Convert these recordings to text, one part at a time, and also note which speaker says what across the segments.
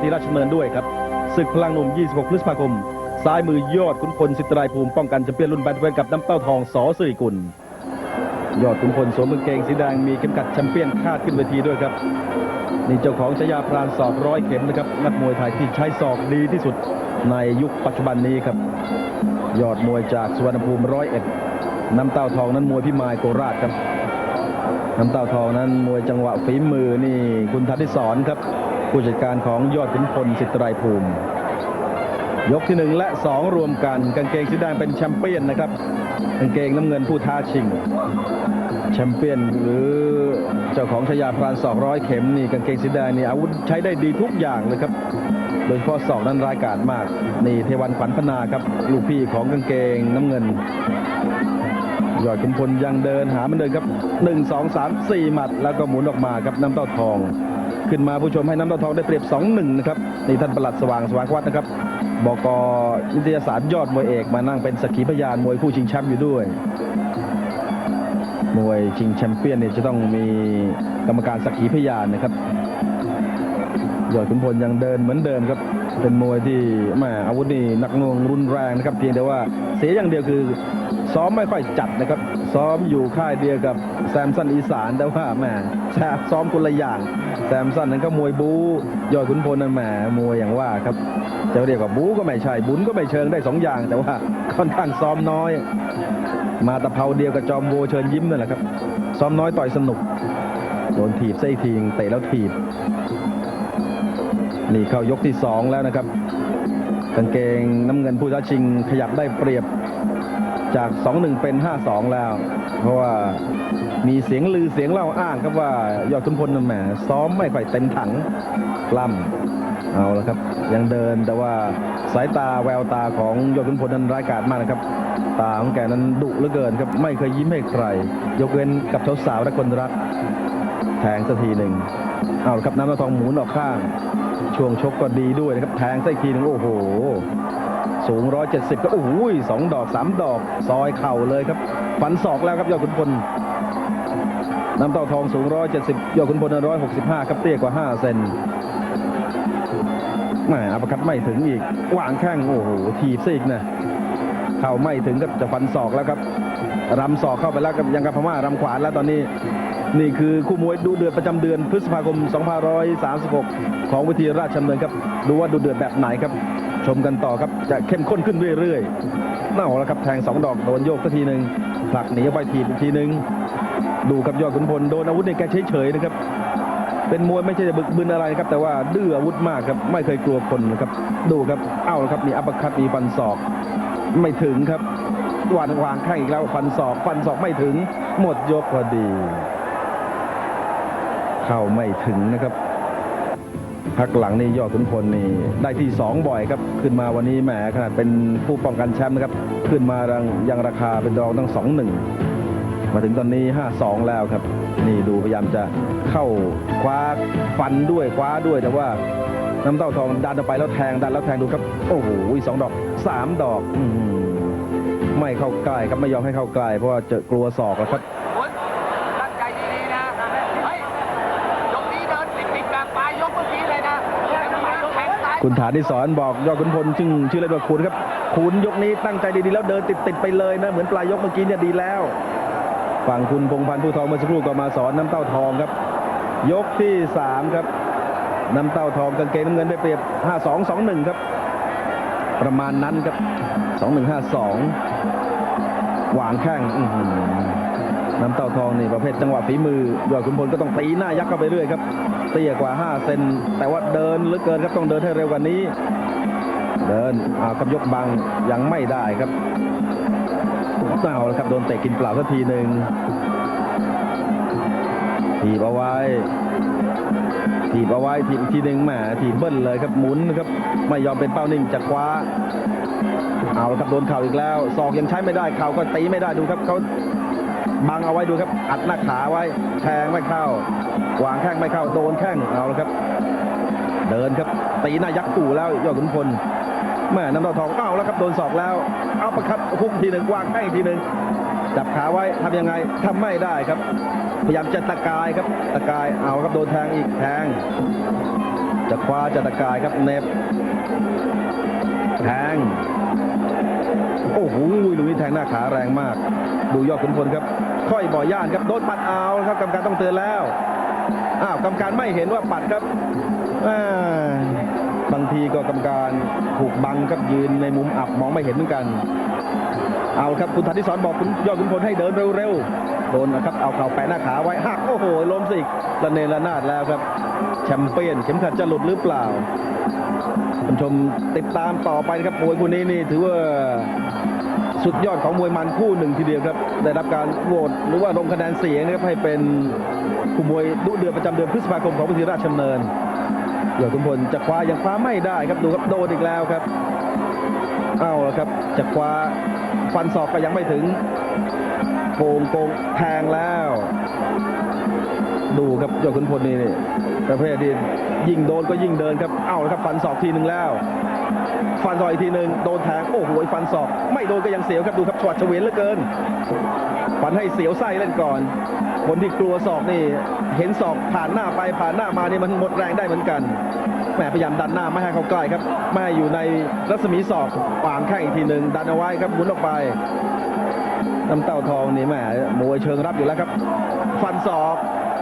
Speaker 1: ทีราชดำเนินด้วยครับศึกพลังหนุ่ม 26 พฤษภาคม ซ้ายมือยอดขุนพลสิทธิ์ไรภูมิป้องกันแชมเปี้ยนรุ่นแบนเวนกับน้ำเต้าทองสอสิริกุลยอดขุนพลสวมกางเกงสีแดงมีเข็มขัดแชมเปี้ยนคาดขึ้นเวทีด้วยครับนี่เจ้าของฉายาพรานศอกร้อยเข็มนะครับนักมวยไทยที่ใช้ศอกดีที่สุดในยุคปัจจุบันนี้ครับ ยอดมวยจากสุวรรณภูมิร้อยเอ็ดน้ำเต้าทองนั้นมวยพิมายโคราชครับ น้ำเต้าทองนั้นมวยจังหวะฝีมือนี่คุณธนิสอนครับ ผู้จัดการของยอดขุนพลสิทธิ์ไรภูมิ ยกที่หนึ่งและสองรวมกันกางเกงสีแดงเป็นแชมเปี้ยนนะครับกางเกงน้ำเงินผู้ท้าชิง แชมเปี้ยนหรือเจ้าของชายาพรานศอกร้อยเข็มนี่กางเกงสีแดงนี่อาวุธใช้ได้ดีทุกอย่างเลยครับโดยเฉพาะศอกนั้นร้ายกาจมาก นี่เทวันขวัญพนาครับ ลูกพี่ของกางเกงน้ำเงิน ยอดขุนพลยังเดินหามันเดินครับ1 2 3 4หมัด แล้วก็หมุนออกมาครับน้ำเต้าทอง ขึ้นมาผู้ชมให้น้ำเต้าทองได้เปรียบ2 1นะครับนี่ท่านประหลัดสว่างสว่างวัดนะครับบกนิตยสารยอดมวยเอกมานั่งเป็นสกีพยานมวยคู่ชิงแชมป์อยู่ด้วยมวยชิงแชมเปี้ยนเนี่ยจะต้องมีกรรมการสักขีพยานนะครับยอดขุนพลยังเดินเหมือนเดิมครับ เป็นมวยที่แม่อาวุธนี่หนักน่วงรุนแรงนะครับ เพียงแต่ว่าเสียอย่างเดียวคือ ซ้อมไม่ค่อยจัดนะครับ ซ้อมอยู่ค่ายเดียวกับแซมสันอีสานแต่ว่าแหมแซ่บซ้อมคนละอย่าง แซมสันนั้นก็มวยบูยอดขุนพลนั้นแหมมวยอย่างว่าครับจะเรียกว่าบูก็ไม่ใช่บุญก็ไม่เชิงได้สองอย่าง แต่ว่าค่อนข้างซ้อมน้อย มาตะเภาเดียวกับจอมโวเชิญยิ้มนั่นแหละครับซ้อมน้อยต่อยสนุกโดนถีบไส้ทีงเตะแล้วถีบนี่เข้ายกที่สองแล้วนะครับกางเกงน้ำเงินผู้ท้าชิงขยับได้เปรียบ จาก 2-1 เป็น 5-2 แล้ว เพราะว่ามีเสียงลือเสียงเล่าอ้างครับว่ายอดขุนพลนั่นแหมซ้อมไม่ค่อยเต็มถังกล้ำเอาละครับ ยังเดินแต่ว่าสายตาแววตาของยอดขุนพลนั้นร้ายกาจมากนะครับ ตาของแกนั้นดุเหลือเกินครับไม่เคยยิ้มให้ใคร ยกเว้นกับสาวๆและคนรักแทงสักทีหนึ่งเอาละครับน้ำตาทองหมุนออกข้าง ช่วงชกก็ดีด้วยนะครับแทงสักทีหนึ่งโอ้โห สูง 170 ก็โอ้โหสองดอกสามดอกซอยเข่าเลยครับฟันศอกแล้วครับยอดขุนพลน้ำเต้าทองสูง 170 ยอดขุนพล165 ครับเตี้ยกว่า 5 เซนแหมอัปคัดไม่ถึงอีกวางแข้งโอ้โหถีบซะอีกนะเข่าไม่ถึงก็จะฟันศอกแล้วครับรำศอกเข้าไปแล้วกับยังกับพม่ารำขวานแล้วตอนนี้นี่คือคู่มวยดูเดือดประจำเดือนพฤษภาคม 2536 ของวิธีราชดำเนินครับ ดูว่าดูเดือดแบบไหนครับ ชมกันต่อครับจะเข้มข้นขึ้นเรื่อยๆน่าแล้วครับแทงสองดอกโดนโยกสักทีหนึ่งผลักหนีออกไปทีอีกทีหนึ่งดูครับยอดขุนพลโดนอาวุธในแกเฉยๆนะครับ เป็นมวยไม่ใช่จะบึกบึนอะไรนะครับ แต่ว่าดื้ออาวุธมากครับไม่เคยกลัวคนนะครับดูครับเอ้าละครับมีอัปคัตมีฟันศอก ไม่ถึงครับวางวางข้างอีกแล้วฟันศอกฟันศอกไม่ถึง หมดยกพอดี เข้าไม่ถึงนะครับ พักหลังนี่ยอดขุนพลนี่ได้ที่ 2 บ่อยครับ ขึ้นมาวันนี้แหมขนาดเป็นผู้ป้องกันแชมป์นะครับ ขึ้นมายังยังราคาเป็นรองตั้ง 2-1 มาถึงตอนนี้ 5-2 แล้วครับ นี่ดูพยายามจะเข้าคว้าฟันด้วยคว้าด้วยแต่ว่าน้ำเต้าทองดันออกไปแล้วแทงดันแล้วแทงดูครับ โอ้โหสองดอกสามดอกอไม่เข้าใกล้ครับไม่ยอมให้เข้าใกล้เพราะว่าเจอกลัวศอกแล้วครับ
Speaker 2: คุณตั้งใจดีๆนะ เฮ้ย ยกนี้เดินติดๆแบบปลายยกเมื่อกี้เลยนะแทงซ้ายแทงซ้าย
Speaker 1: คุณฐานิสอนบอกยอดขุนพลซึ่งชื่อเล่นว่าคุณครับคุณยกนี้ตั้งใจดีๆแล้วเดินติดๆไปเลยนะเหมือนปลายยกเมื่อกี้เนี่ยดีแล้ว ฝั่งคุณพงพันธ์ผู้ทองเมื่อสักครู่ก็มาสอนน้ำเต้าทองครับ ยกที่3ครับน้ำเต้าทองกางเกงน้ำเงินได้เปรียบ 5-2-2-1 ครับ ประมาณนั้นครับ 2-1-5-2 หวางแข้งน้ำเต้าทองนี่ประเภทจังหวะฝีมือยอดขุนพลก็ต้องตีหน้ายักษ์เข้าไปเรื่อยครับ เตี้ยกว่า 5 เซนแต่ว่าเดินหลือเกินครับต้องเดินให้เร็วกว่านี้ เดินเอากับยกบังยังไม่ได้ครับเอาแล้วครับโดนเตะกินเปล่าสักทีหนึ่งถีบเอาไว้ถีบเอาไว้ถีบอีกทีหนึ่งแหมถีบเบิ้ลเลยครับหมุนครับไม่ยอมเป็นเป้านิ่งจะคว้า เอาละครับโดนเข่าอีกแล้วศอกยังใช้ไม่ได้เข่าก็ตีไม่ได้ดูครับเขา บังเอาไว้ดูครับ อัดหน้าขาไว้แทงไม่เข้าวางแข้งไม่เข้าโดนแข้งเอาละครับ เดินครับตีหน้ายักษ์ตู่แล้วยอดขุนพลแม่น้ำตาทองเอาแล้วครับโดนศอกแล้ว เอาประคัดคุกทีหนึ่งวางแข้งทีหนึ่งจับขาไว้ทำยังไงทำไม่ได้ครับ พยายามจะตะกายครับตะกายเอาครับโดนแทงอีกแทงจะคว้าจะตะกายครับเน็บแทงโอ้โหลูกนี้แทงหน้าขาแรงมาก ดูยอดขุนพลครับ ค่อยบ่อย่านครับโดนปัดเอาครับกรรมการต้องเตือนแล้วอ้าวกรรมการไม่เห็นว่าปัดครับบางทีก็กรรมการถูกบังครับยืนในมุมอับมองไม่เห็นเหมือนกัน เอาครับคุณธนิสรบอกคุณยอดขุนพลให้เดินเร็วๆโดนนะครับเอาเข่าแปะหน้าขาไว้หักโอ้โหล้มสิอีกระเนระนาดแล้วครับ แชมเปี้ยนเข็มขัดจะหลุดหรือเปล่าคุณชมติดตามต่อไปนะครับมวยคู่นี้นี่ถือว่า สุดยอดของมวยมันคู่หนึ่งทีเดียวครับ ได้รับการโหวตหรือว่าลงคะแนนเสียงนะครับให้เป็นคู่มวยดุเดือดประจำเดือนพฤษภาคมของวิทยาราชดำเนินเดี๋ยวคุณพลจะคว้ายังคว้าไม่ได้ครับดูครับโดนอีกแล้วครับ เอาละครับจะคว้าฟันศอกก็ยังไม่ถึง โกงโกงแทงแล้ว ดูครับยอดขุนพลนี่นี่ประเภทที่ยิ่งโดนก็ยิ่งเดินครับ เอ้าแล้วครับฟันศอกทีหนึ่งแล้ว ฟันศอกอีกทีหนึ่งโดนแทงโอ้โหฟันศอก ไม่โดนก็ยังเสียวครับดูครับฉวัดเฉวียนเหลือเกินฟันให้เสียวไส้เล่นก่อน คนที่กลัวศอกนี่ เห็นศอกผ่านหน้าไปผ่านหน้ามานี่มันหมดแรงได้เหมือนกันแหมพยายามดันหน้าไม่ให้เขาใกล้ครับ ไม่ให้อยู่ในรัศมีศอกวางแข้งอีกทีหนึ่งดันเอาไว้ครับหมุนออกไป น้ำเต้าทองนี่แหมมวยเชิงรับอยู่แล้วครับ ฟันศอก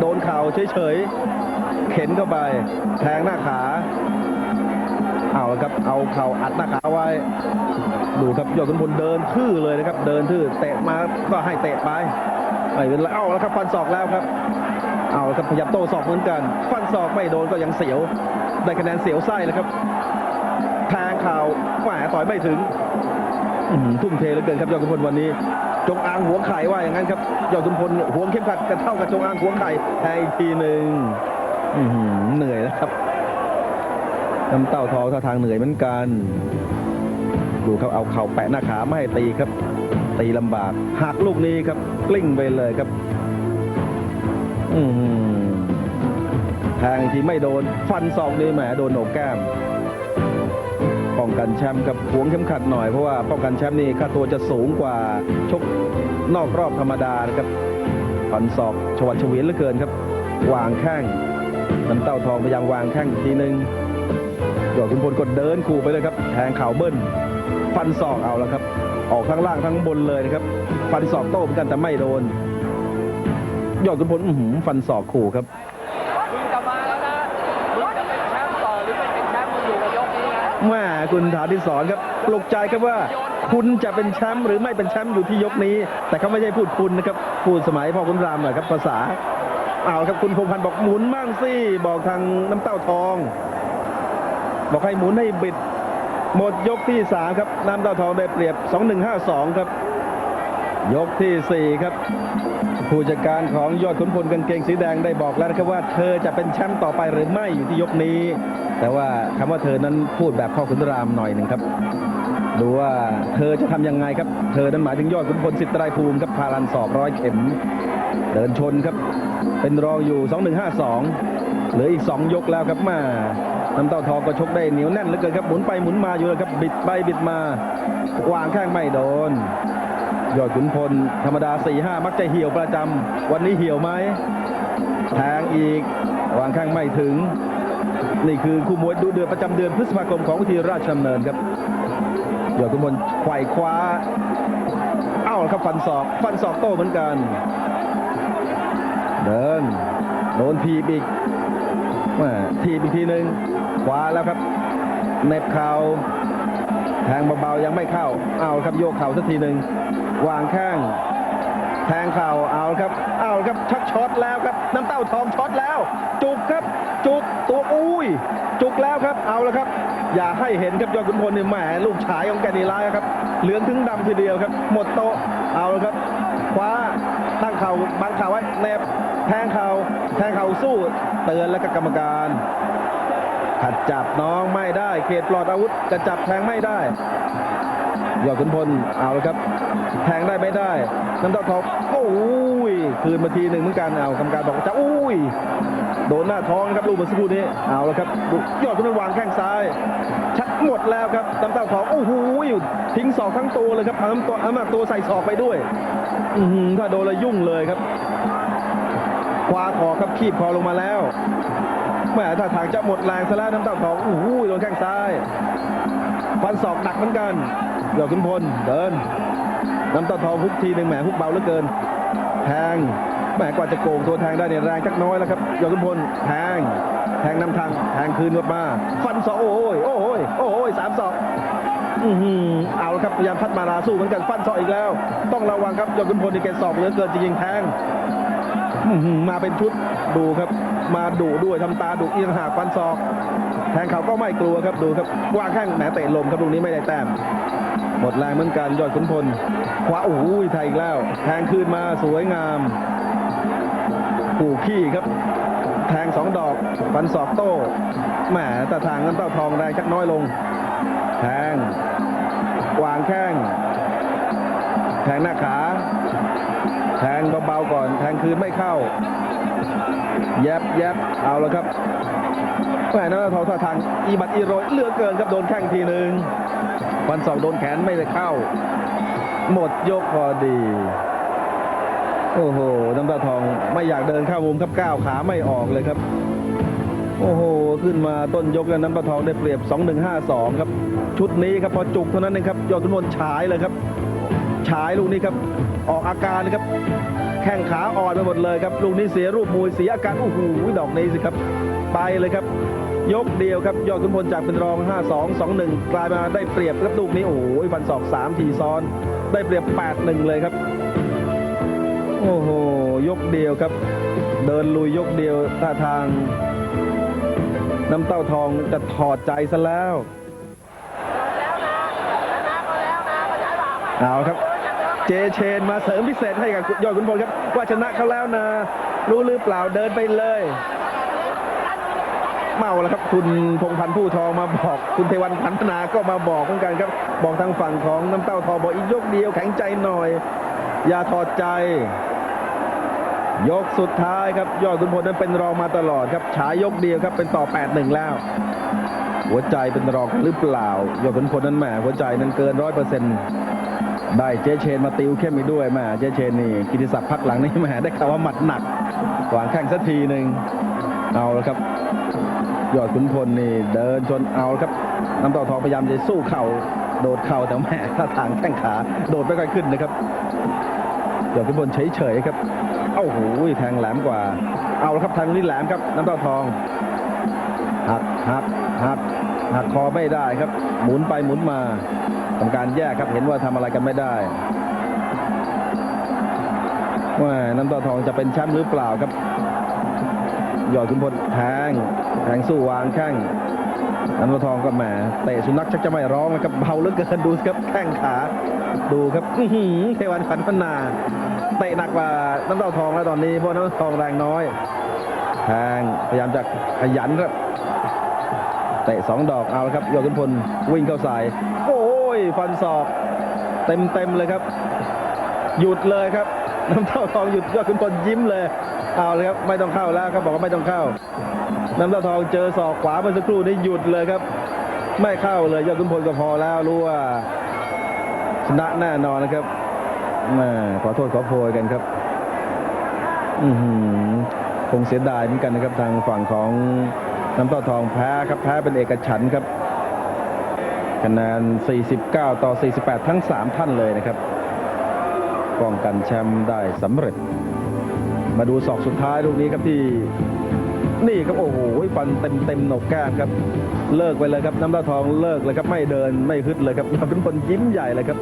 Speaker 1: โดนเข่าเฉยๆ เข็นเข้าไป แทงหน้าขา เอาละครับ เอาเข่าอัดหน้าขาไว้ ดูครับยอดขุนพลเดินทื่อเลยนะครับ เดินทื่อเตะมาก็ให้เตะไปไม่เป็นไรเอาแล้วครับ ฟันศอกแล้วครับ เอาละครับพยายามโต้ศอกเหมือนกัน ฟันศอกไม่โดนก็ยังเสียว ได้คะแนนเสียวไส้แล้วครับแทงเข่าแหมต่อยไม่ถึงทุ่มเทเหลือเกินครับยอดขุนพลวันนี้ จงอางหัวไข่ว่าอย่างนั้นครับยอดขุนพลหวงเข้มขัดกันเท่ากับจงอางหัวไข่แทงอีกทีหนึ่งเหนื่อยแล้วครับน้ำเต้าทองท่าทางเหนื่อยเหมือนกัน ดูครับเอาเข่าแปะหน้าขาไม่ให้ตีครับ ตีลำบากหักลูกนี้ครับ กลิ้งไปเลยครับอืแทงทีไม่โดน ฟันศอกนี่แหมโดนโหนกแก้ม ป้องกันแชมป์กับหวงเข็มขัดหน่อยเพราะว่าป้องกันแชมป์นี่ค่าตัวจะสูงกว่าชกนอกรอบธรรมดานะครับฟันศอกชวัดเฉวียนเหลือเกินครับวางแข้งน้ำเต้าทองพยายามวางแข้งทีหนึ่งยอดขุนพลกดเดินขู่ไปเลยครับแทงเข่าเบิ้ลฟันศอกเอาแล้วครับ ออกทั้งล่างทั้งบนเลยนะครับ ฟันศอกโต้เหมือนกันแต่ไม่โดน ยอดขุนพลหือฟันศอกขู่ครับ คุณฐานิสอนครับปลุกใจครับว่าคุณจะเป็นแชมป์หรือไม่เป็นแชมป์อยู่ที่ยกนี้ แต่เขาไม่ใช่พูดคุณนะครับพูดสมัยพ่อคุณรามหน่อยครับภาษาเอาครับคุณพงพันธ์บอกหมุนมั่งสิบอกทางน้ำเต้าทอง บอกให้หมุนให้บิด หมดยกที่สามครับน้ำเต้าทองได้เปรียบ 2152 ครับ ยกที่สี่ครับ ผู้จัดการของยอดขุนพลกางเกงสีแดงได้บอกแล้วนะครับว่าเธอจะเป็นแชมป์ต่อไปหรือไม่อยู่ที่ยกนี้ แต่ว่าคำว่าเธอนั้นพูดแบบพ่อขุนรามหน่อยหนึ่งครับ ดูว่าเธอจะทำยังไงครับ เธอนั้นหมายถึงยอดขุนพลสิทธิ์ไตรภูมิครับพาลันสอบร้อยเข็ม เดินชนครับ เป็นรองอยู่ 2152เหลืออีก 2 ยกแล้วครับมาน้ำเต้าทองก็ชกได้เหนียวแน่นเหลือเกินครับหมุนไปหมุนมาอยู่เลยครับบิดไปบิดมาวางแข้งไม่โดน ยอดขุนพล ธรรมดา 4-5 มักจะเหี่ยวประจำ วันนี้เหี่ยวไหม แทงอีก วางข้างไม่ถึง นี่คือคู่มวยดูเดือดประจำเดือนพฤษภาคมของวิทยาราชดำเนินครับ ยอดขุนพลไขว่คว้า เอ้าครับฟันศอก ฟันศอกโต้เหมือนกัน เดินโดนทีบอีกม่ทีบอีกทีหนึ่งขวาแล้วครับเน็บเข่าแทงเบาๆยังไม่เข้า เอาครับโยกเข่าสักทีหนึ่ง วางข้าง แทงเข่าเอาครับเอาครับชักช็อตแล้วครับ น้ำเต้าทองช็อตแล้ว จุกครับ จุกตัวอุ้ย จุกแล้วครับเอาแล้วครับ อย่าให้เห็นครับยอดขุนพลนี่แหมลูกฉายของแกนี่ร้ายครับ เหลืองถึงดำทีเดียวครับ หมดโตะเอาแล้วครับคว้าตั้งเข่าบังเข่าไว้แนบแทงเข่าแทงเข่าสู้เตือนแล้วก็กรรมการขัดจับน้องไม่ได้ เขตปลอดอาวุธจะจับแทงไม่ได้ ยอดขุนพลเอาละครับแทงได้ไม่ได้น้ำเต้าทองโอ้ยคืนมาทีหนึ่งเหมือนกันเอากรรมการบอกจะอุ้ยโดนหน้าท้องครับลูกเมื่อสักครู่นี้เอาละครับยอดขุนพลวางแข้งซ้าย ชักหมดแล้วครับน้ำเต้าทองโอ้โหทิ้งศอกทั้งตัวเลยครับเอาน้ำตัวเอามาตัวใส่ศอกไปด้วยอถ้าโดนแล้วยุ่งเลยครับคว้าคอครับคีบคอลงมาแล้วแหม่ถ้าทางจะหมดแรงซะแล้วน้ำเต้าทองโอ้โหโดนแข้งซ้ายฟันศอกหนักเหมือนกัน ยอดขุนพลเดินน้ำต้าทองฮุกทีหนึ่งแหมฮุกเบาเหลือเกินแทงแหมกว่าจะโกงตัวแทงได้เนี่ยแรงจักน้อยแล้วครับยอดขุนพลแทงแทงนำทางแทงคืนกลับมาฟันศอกโอ้ยโอ้ยโอ้ยสามศอกอื้อหือเอาละครับพยายามพัดมาราสู้เหมือนกันฟันศอกอีกแล้ว ต้องระวังครับยอดขุนพลนี่แกศอกเหลือเกินจะยิงแทง มาเป็นชุดดูครับ มาดุด้วยทำตาดุอีกต่างหากฟันศอก แทงเขาก็ไม่กลัวครับดูครับวางแข้งแหมเตะลมครับลูกนี้ไม่ได้แต้มหมดแรงเหมือนกันยอดขุนพลขวาโอ้โหไทยอีกแล้ว แทงคืนมาสวยงามปู่ขี้ครับ แทงสองดอกฟันศอกโต้แหมแต่ทางนั้นเต้าทองแรงชักน้อยลง แทงวางแข้งแทงหน้าขา แทงเบาๆก่อน แทงคืนไม่เข้า แยบแยบเอาแล้วครับแหม่นั้นทองท่าทางอีบัดอีโรยเลือเกินครับโดนแข้งทีหนึ่งฟันศอกโดนแขนไม่ได้เข้า หมดยกพอดี โอ้โหน้ำตาทองไม่อยากเดินเข้ามุมครับก้าวขาไม่ออกเลยครับ โอ้โห ขึ้นมาต้นยกแล้วน้ำตาทองได้เปรียบ 2-1-5-2 ครับ ชุดนี้ครับพอจุกเท่านั้นเองครับยอดทุนวนฉายเลยครับ ฉายลูกนี้ครับ ออกอาการนะครับ แข้งขาอ่อนไปหมดเลยครับ ลูกนี้เสียรูปมวยเสียอาการโอ้โหดอกนี้สิครับ ไปเลยครับ ยกเดียวครับ ยอดขุนพลจากเป็นรอง 5-2 2-1 กลายมาได้เปรียบครับลูกนี้โอ้โหฟันศอก3ทีซ้อน ได้เปรียบ 8-1 เลยครับ โอ้โหยกเดียวครับ เดินลุยยกเดียวท่าทาง น้ำเต้าทองจะถอดใจซะแล้วเอาครับ เจเชนมาเสริมพิเศษให้กับยอดขุนพลครับ ว่าชนะเขาแล้วนะ รู้หรือเปล่าเดินไปเลย เมาแล้วครับ คุณพงพันธ์ผู้ทองมาบอก คุณเทวันพันธนาก็มาบอกเหมือนกันครับ บอกทางฝั่งของน้ำเต้าทองบอกอีกยกเดียวแข็งใจหน่อย อย่าถอดใจ ยกสุดท้ายครับ ยอดขุนพลนั้นเป็นรองมาตลอดครับฉายยกเดียวครับเป็นต่อ8-1แล้วหัวใจเป็นรองหรือเปล่า ยอดขุนพลนั้นแหมหัวใจนั้นเกินร้อยเปอร์เซ็นต์ ได้เจเชนมาติวเข้มอีกด้วยแหมเจเชนนี่กิติศักดิ์พักหลังนี่แหมได้ข่าวว่าหมัดหนักวางแข้งสักทีหนึ่งเอาละครับ ยอดขุนพลนี่เดินชนเอาครับน้ำต่าทองพยายามจะสู้เข่าโดดเข่าแต่แม่ท่าทางแข้งขาโดดไม่ค่อยขึ้นนะครับยอดขุนพลเฉยๆครับเอ้าหูยแทงแหลมกว่า เอาละครับทางนี้แหลมครับน้ำต้าทองหักหักหัก หักคอไม่ได้ครับ หมุนไปหมุนมาทำการแยกครับเห็นว่าทำอะไรกันไม่ได้ว่าน้ำตาทองจะเป็นแชมป์หรือเปล่าครับยอดขุนพลแทงแทงสู้วางแข้งน้ำตาทองก็แหมเตะสุนัขชักจะไม่ร้องนะครับเบาเหลือเกินดูสิครับแข้งขา ดูครับอื้อหือเทวันพันพนาเตะหนักกว่าน้ำเต้าทองแล้วตอนนี้เพราะน้ำเต้าทองแรงน้อยแทงพยายามจะขยันครับ เตะสองดอกเอาละครับยอดขุนพลวิ่งเข้าใส่โอ้ยฟันศอก เต็มเต็มเลยครับ หยุดเลยครับน้ำเต้าทองหยุดยอดขุนพลยิ้มเลยเอาเลยครับไม่ต้องเข้าแล้วครับบอกว่าไม่ต้องเข้า น้ำเต้าทองเจอศอกขวาเมื่อสักครู่นี้หยุดเลยครับ ไม่เข้าเลยยอดขุนพลก็พอแล้วรู้ว่าชนะแน่นอนนะครับม่ขอโทษขอโพยกันครับ อือหือคงเสียดายเหมือนกันนะครับทางฝั่งของ น้ำเต้าทองแพ้ครับแพ้เป็นเอกฉันท์ครับคะแนน 49 ต่อ 48 ทั้ง 3 ท่านเลยนะครับ ป้องกันแชมป์ได้สำเร็จ มาดูศอกสุดท้ายลูกนี้ครับที่ นี่ครับโอ้โหฟันเต็มเต็มหนกแก้มครับ เลิกไปเลยครับน้ำตาทองเลิกเลยครับไม่เดินไม่ฮึดเลยครับยอดขุนยิ้มใหญ่เลยครับ